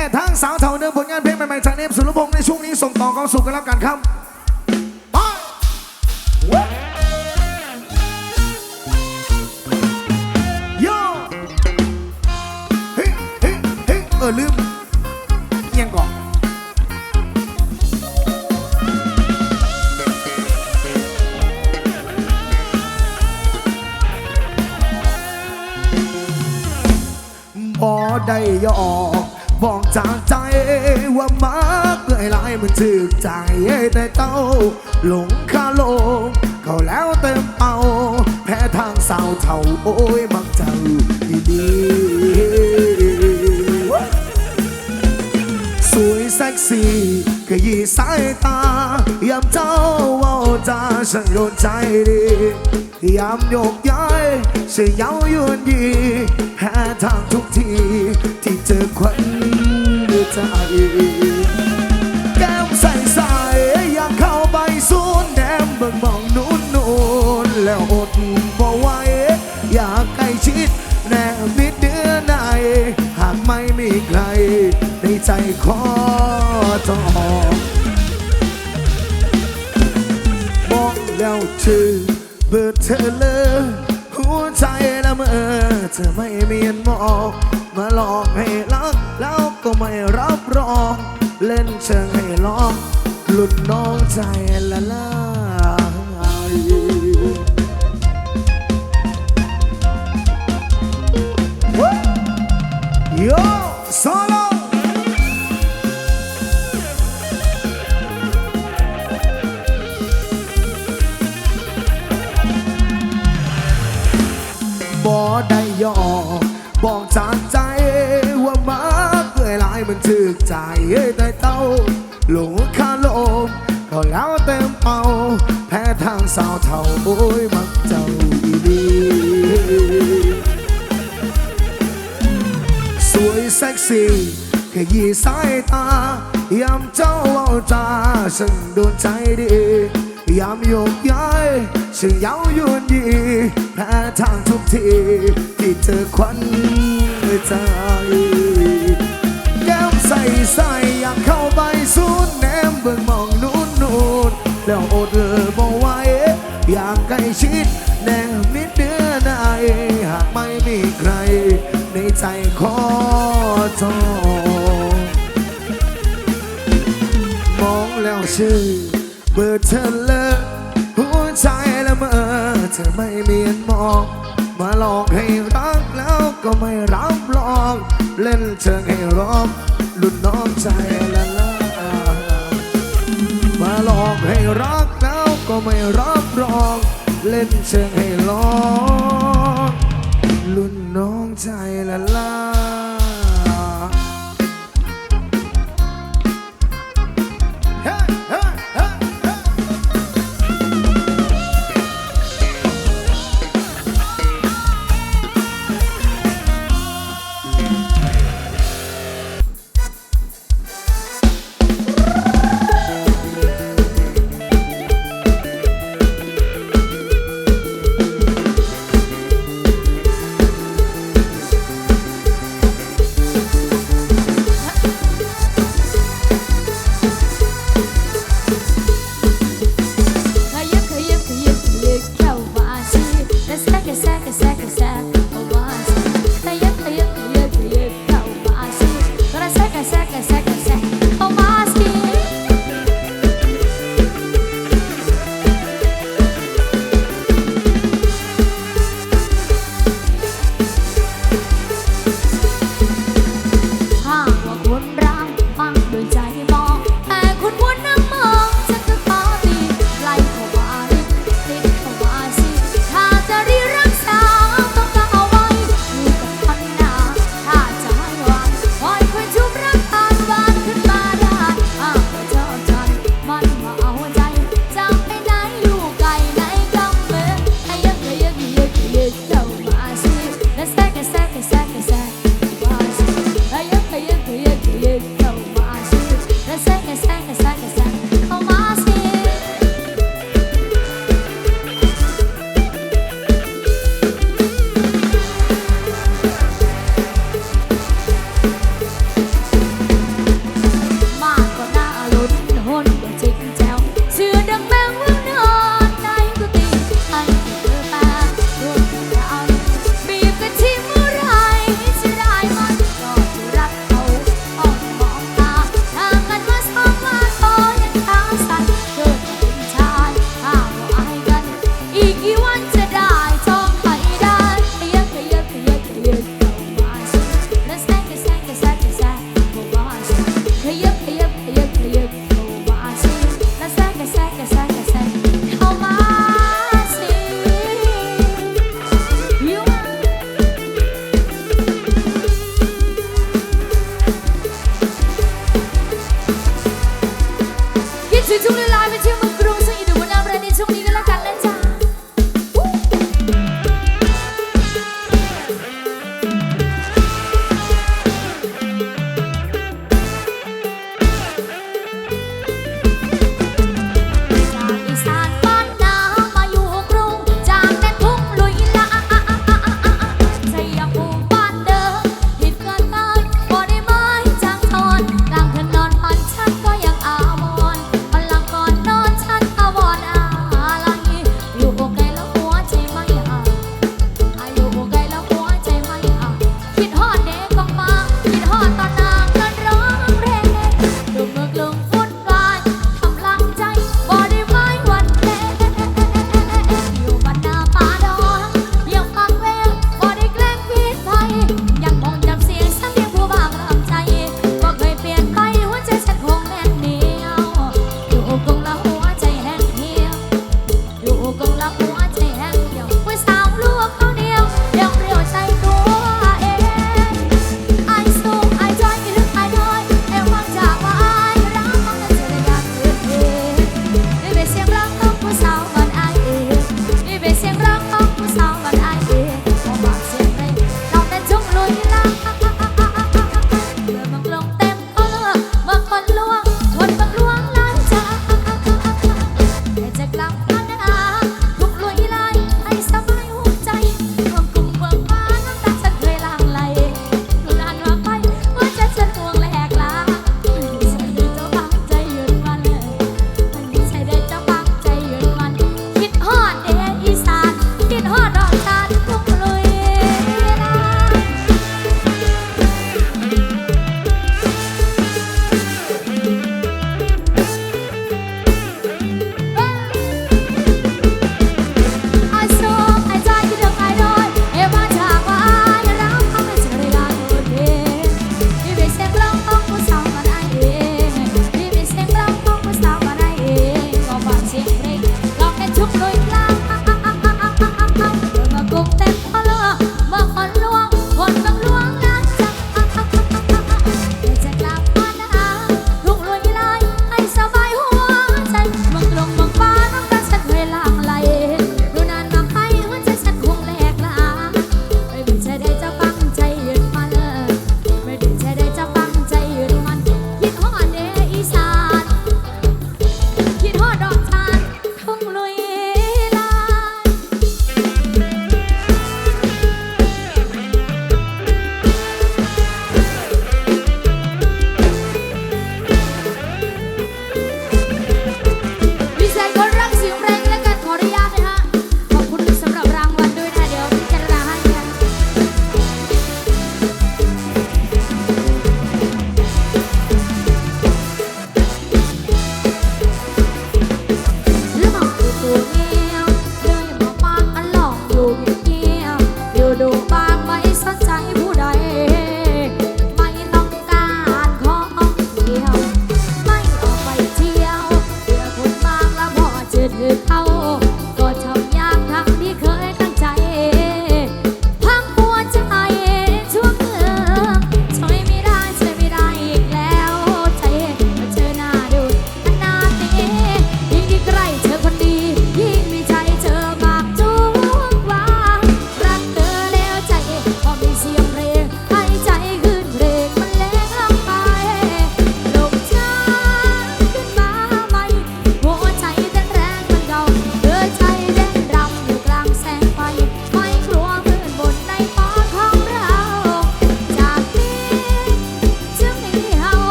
พ้ทางสาวเท่าเดิมผลงานเพลงใหม่ๆจากเนมสุรพงศ์ในช่วงนี้ส่งต่อความสุขกันแล้วกันครับ ถึกใจแต่เต้าหลงคาโลงเขาแล้วเต็มเป่าแพ้ทางสาวเท่าโอ้ยมักเจ้าดีสวยเซ็กซี่ขยี้สายตายามเจ้าว่าจาฉันโดนใจดียามโยกย้ายเสียเย้ายวนยีแพ้ทางทุกทีที่เจอควันใจ ใจขอจองมองแล้วชื่อเบอร์เธอเลยหัวใจละเมอเธอไม่เมียนมองมาหลอกให้รักแล้วก็ไม่รับรอง เล่นเชิงให้ลองหลุดน้องใจละลา ถึกใจแต่เต้าหลงคาโลมก็แล้วเต็มเป่าแพ้ทางสาวเท่าโอ้ยมักเจ้าดีสวยเซ็กซี่ขยี้สายตายามเจ้าเอาจาฉันโดนใจดียามโยกย้ายฉันเย้ายวนยีแพ้ทางทุกทีที่เธอควันใจ จองมองแล้วชื่อเบอร์เธอเลยหัวใจละเมอเธอไม่เมียนมอง มาหลอกให้รักแล้วก็ไม่รับรอง เล่นเชิงให้ร้องหลุดน้องใจละลามาหลอกให้รักแล้วก็ไม่รับรอง เล่นเชิงให้ร้อง ลุ่นน้องใจละลา time until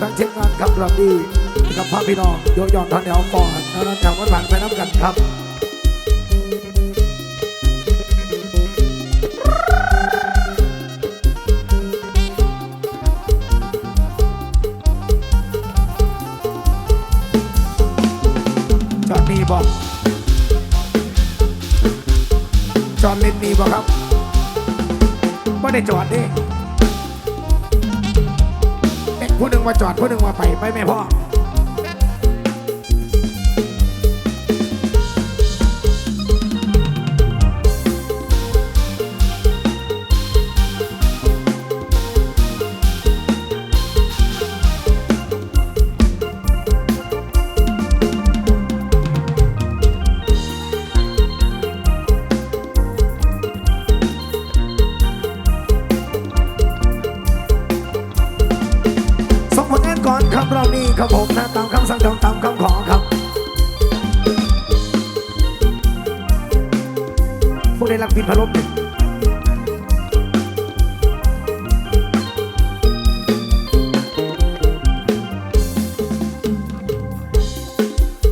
และจากนั้นจะตั้งเช่นงานครับรับดีกับพระพี่น้องโยยอนท่านแนวก่อนแล้วแถววันผ่านไปน้ำกันครับจอดนี่บอกจอดเล่นนี่บอกครับไม่ได้จอดดิ ผู้หนึ่งมาจอดผู้หนึ่งมาไปไปแม่พ่อ ครับรอบนี้ครับผมนะตามคำสั่งตามคำขอครับผู้ได้รับพินพลบ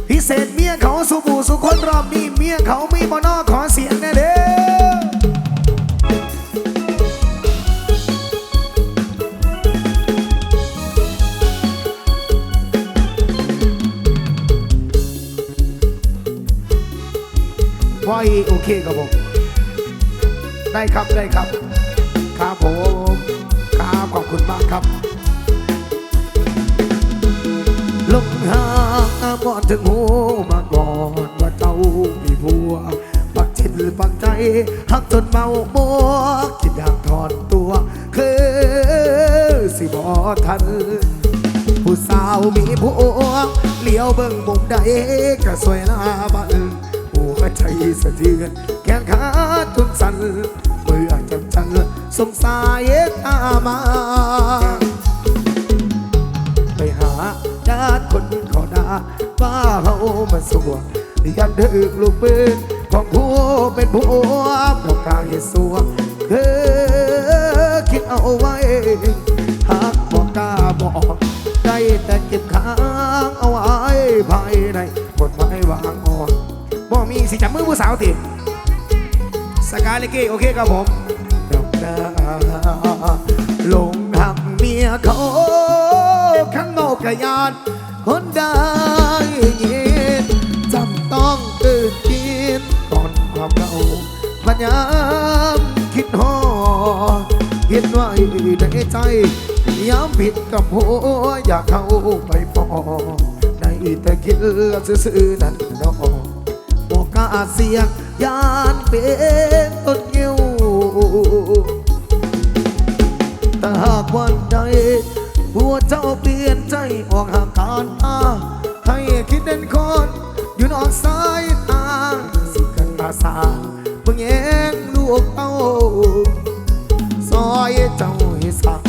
พิเศษเมียเขาสุบูสุคนรอบนี้เมียเขาไม่บอ ได้ครับได้ครับ ครับผมครับขอบคุณมากครับ ลงหางก่อนถึงหูมาก่อนว่าเจ้ามีผัวปักจิตปักใจหักจนเมามัวคิดอยากถอนตัว คือสิบอทันผู้สาวมีผัวเลี้ยวเบิ่งมุมใดก็สวยหน้าบัน ใจสะเทือนแขนขาทุนสั่นเมื่อจำจันสงสายตามา ไปหาญาติคนเขอดาว่าเขามาสัวยันดึกลูกปืนของผัวเป็นผัวบอกกลางเหตุสัวคือคิดเอาไว้หากบอกกล้าบอกได้แต่เก็บค้างเอาไว้ภายในกฎหมายวางอ่อน บ่มีสิจับมือผู้สาวติสกายเลเกโอเคครับผมดอกดาลงหักเมียเขาข้างนอกกระยานคนได้ยินจำต้องตื่นกินก่อนความเก่าพยายามคิดหอคิดไว้ในใจย้ำผิดกับหัวอยากเข้าไปพอในแต่คิดซื่อๆนั่นดอกบอกกล้าเสียงยานเป็นต้นยิ้วแต่หากวันใดหัวเจ้าเปลี่ยนใจออกห่างกันตาให้คิดเด่นคนอยู่นอกสายตาสิกันตาสาเพิ่งแย่งลูกเต้าซอยเจ้าให้สัก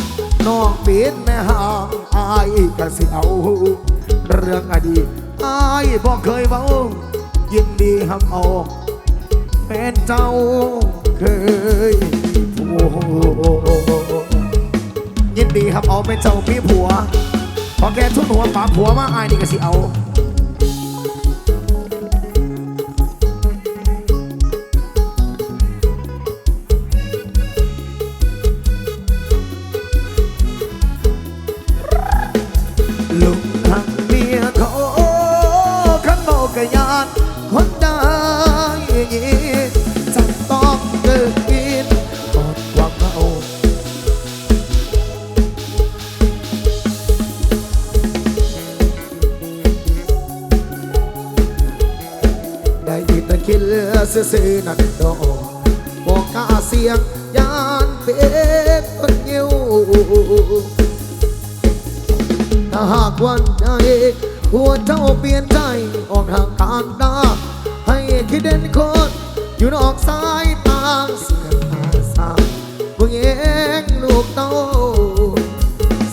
น้องปิดแม่ห่างอายก็สิเอาเรื่องอดีตอายบอกเคยเบา ยินดีหับเอาเป็นเจ้าเคยผัวยินดีครับเอาเป็นเจ้ามีผัวพอแกทุนหัวป๋าผัวมาอายนี่ก็สิเอา ให้คิดเด่นคนอยู่นอกสายตาเสียงอาสาเพิ่งเองลูกเต้า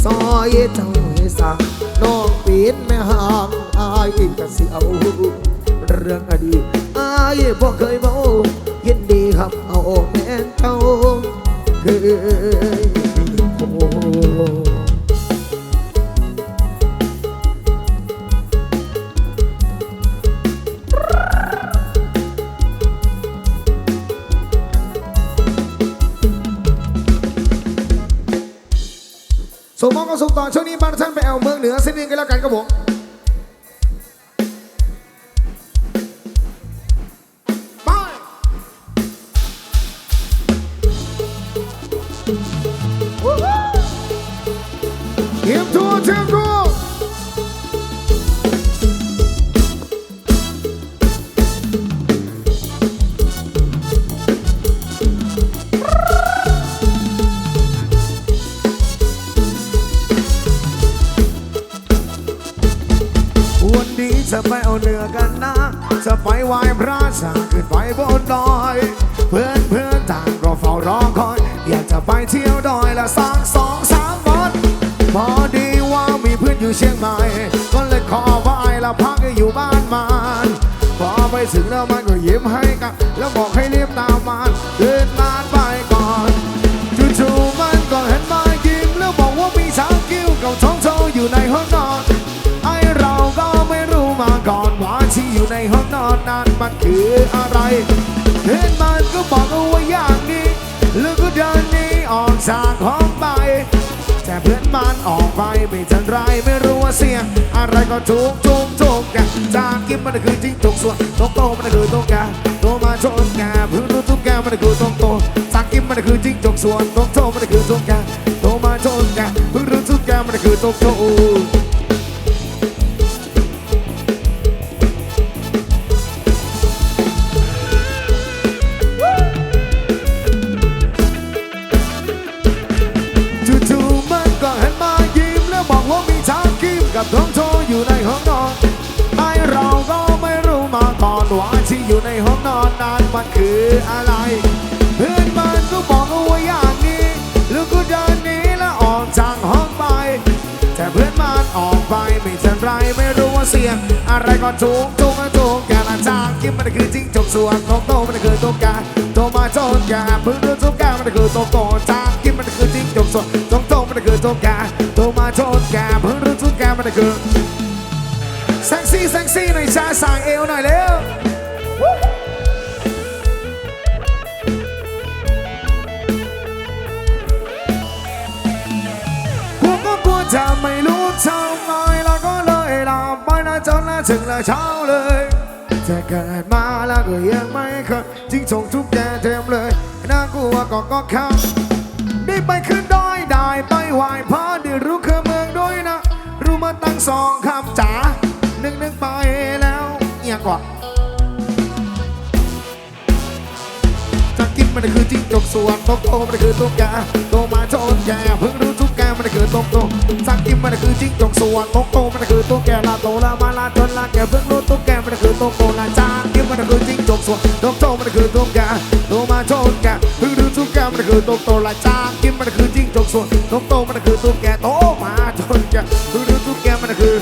ซอยเจ้าให้สักน้องปีนแม่ห่างอายก็สิเอาเรื่องอดีตอายบ่เคยเมายินดีครับเอาแม่นเก่าเคย สักนิดกั วายพระสังขึ้นไปบนดอย เพื่อนเพื่อนต่างก็เฝ้ารอคอย อยากจะไปเที่ยวดอยละสักสองสามวันพอดีว่ามีเพื่อนอยู่เชียงใหม่ ก็เลยขอไหว้ละพักอยู่บ้านมัน พอไปถึงแล้วมันก็ยิ้มให้กัน แล้วบอกให้เรียบตาม มันคืออะไร เห็นมันก็บอกเอาไว้อย่างนี้ แล้วก็เดินหนีออกจากห้องไป แต่เพื่อนมันออกไปไม่ทันไรไม่รู้ว่าเสียงอะไรก็ทุกทุกทุกกันจากกินมันคือจิ้งจกส่วนตกโตมันคือตกแกโตมาชนแกเพิ่งรู้ทุกแกมันคือตกโตจากกินมันคือจิ้งจกส่วนตกโตมันคือตกแกโตมาชนแกเพิ่งรู้ทุกแกมันคือตกโต อยู่ในห้องนอนไอเราก็ไม่รู้มาก่อนว่าที่อยู่ในห้องนอนนั้นมันคืออะไร เพื่อนมันก็บอกเอาไว้อย่างนี้แล้วก็เดินหนีแล้วออกจากห้องไป แต่เพื่อนมันออกไปไม่ทันไรไม่รู้ว่าเสียง อะไรก็ถูกถูกถูกแกละจางกิมมันคือจริงจกส่วนนกโตมันคือตุ๊กแกโตมาโจนแกเพิ่งรู้ตุ๊กแกมันคือตุ๊กโตจางกิมมันคือจริงจกส่วนนกโตมันคือตุ๊กแกโตมาโจนแกเพิ่งรู้ตุ๊กแกมันคือ ซี่เซ็กซี่หน่อยจ้าสั่งเอวหน่อยเร็วกูก็กลัวจะไม่รู้ทำไมแล้วก็เลยหลับไปนะจนละถึงละเช้าเลยจะเกิดมาแล้วก็ยังไม่เคยจิ้งจกทุกแกเต็มเลยน่ากลัวก็ก็ข้ามได้ไปขึ้นดอยได้ไปไหว้พระได้รู้คือเมืองด้วยนะ รู้มาตั้งสองคำจ๋า นึ่งหนึ่งไปแล้วเอียงกว่าจากกินมันคือจิ้งจกส่วนโตโตมันคือตุ๊กแกโตมาโจนแกเพิ่งรู้ทุกแกมันคือโตโตจากกินมันคือจิ้งจกส่วนโตโตมันคือตุ๊กแกลาโตลามาลาจนลาแกเพิ่งรู้ตุ๊กแกมันคือโตโตลาจากกินมันคือจิ้งจกส่วนโตโตมันคือตุ๊กแกโตมาโจนแกเพิ่งรู้ทุกแกมันคือโตโตลาจากกินมันคือจิ้งจกส่วนโตโตมันคือตุ๊กแกโตมาโจนแกเพิ่งรู้ทุกแกมันคือ